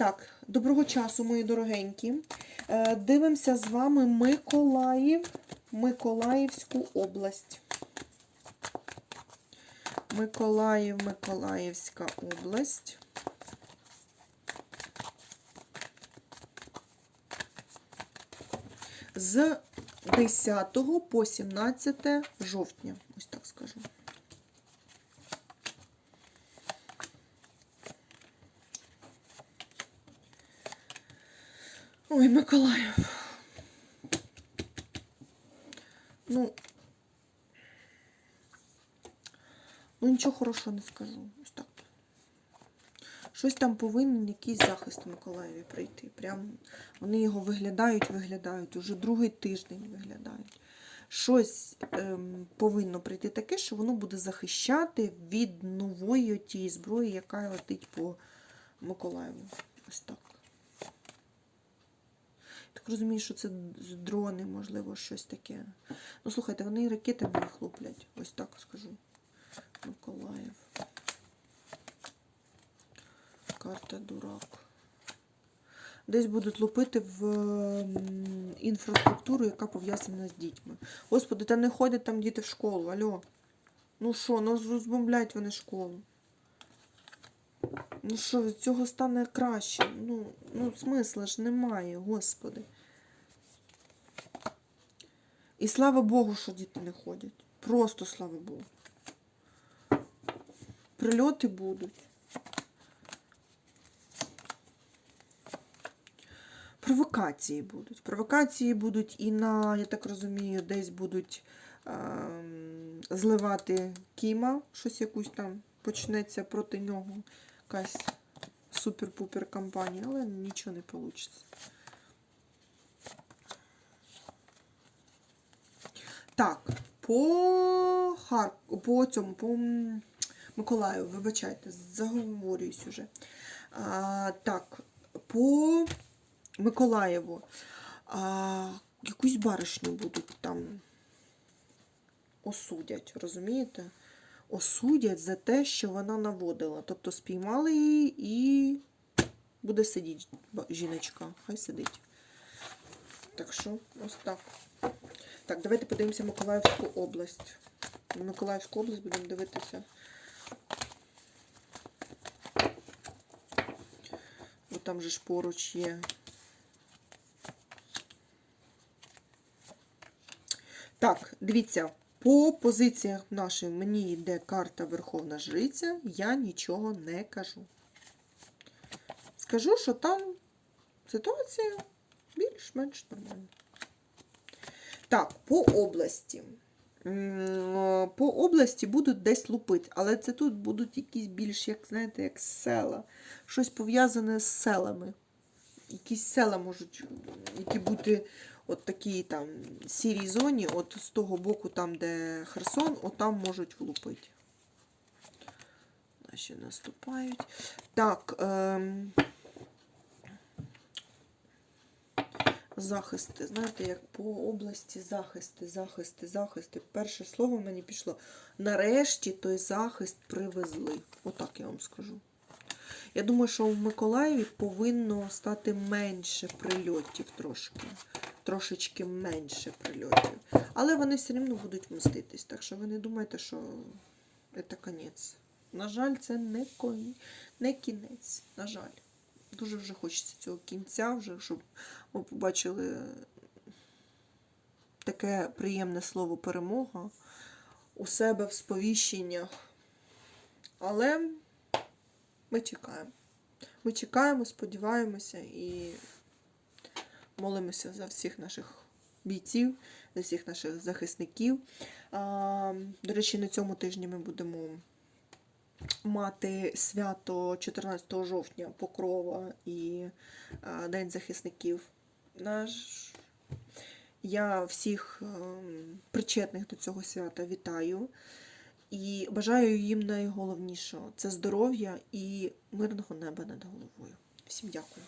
Так, доброго часу, мої дорогенькі. Е, Дивимося з вами Миколаїв, Миколаївську область. Миколаїв, Миколаївська область. З 10 по 17 жовтня, ось так скажу. Ой, Миколаїв. Ну, ну нічого хорошого не скажу. Ось так. Щось там повинен якийсь захист у Миколаєві прийти. Прям вони його виглядають, виглядають, уже другий тиждень виглядають. Щось ем, повинно прийти таке, що воно буде захищати від нової тієї зброї, яка летить по Миколаєву. Ось так. Так розумію, що це з дрони, можливо, щось таке. Ну, слухайте, вони ракетами їх луплять. Ось так скажу. Миколаїв. Карта дурак. Десь будуть лупити в інфраструктуру, яка пов'язана з дітьми. Господи, та не ходять там діти в школу. Алло. Ну що, ну розбомблять вони школу. Ну що, від цього стане краще? Ну, ну смисла ж немає, господи. І слава Богу, що діти не ходять. Просто слава Богу. Прильоти будуть. Провокації будуть. Провокації будуть і на, я так розумію, десь будуть ем, зливати Кіма, щось якусь там почнеться проти нього якась супер-пупер компанія, але нічого не вийде. Так, по Хар... по цьому, по М, Миколаєву, вибачайте, заговорююсь уже. А, так, по Миколаєву. А, якусь баришню будуть там осудять, розумієте? Осудять за те, що вона наводила. Тобто спіймали її і буде сидіти жіночка. Хай сидить. Так що, ось так. Так, давайте подивимося Миколаївську область. Миколаївську область будемо дивитися. Бо там же ж поруч є. Так, дивіться, по позиціях нашим мені йде карта Верховна Жриця, я нічого не кажу. Скажу, що там ситуація більш-менш нормальна. Так, по області. По області будуть десь лупити, але це тут будуть якісь більш, як знаєте, як села. Щось пов'язане з селами. Якісь села можуть, які бути от такій там сірій зоні, от з того боку, там, де Херсон, от там можуть влупити. Наші наступають. Так. Ем... Захисти. Знаєте, як по області захисти, захисти, захисти. Перше слово мені пішло. Нарешті той захист привезли. Отак я вам скажу. Я думаю, що в Миколаєві повинно стати менше прильотів трошки. Трошечки менше прильотів. Але вони все рівно будуть мститись. Так що ви не думайте, що це кінець. На жаль, це не, кон... не кінець. На жаль. Дуже вже хочеться цього кінця, вже, щоб ми побачили таке приємне слово перемога у себе в сповіщеннях. Але ми чекаємо. Ми чекаємо, сподіваємося і молимося за всіх наших бійців, за всіх наших захисників. До речі, на цьому тижні ми будемо мати свято 14 жовтня Покрова і День захисників. Наш... Я всіх ем, причетних до цього свята вітаю і бажаю їм найголовнішого це здоров'я і мирного неба над головою. Всім дякую.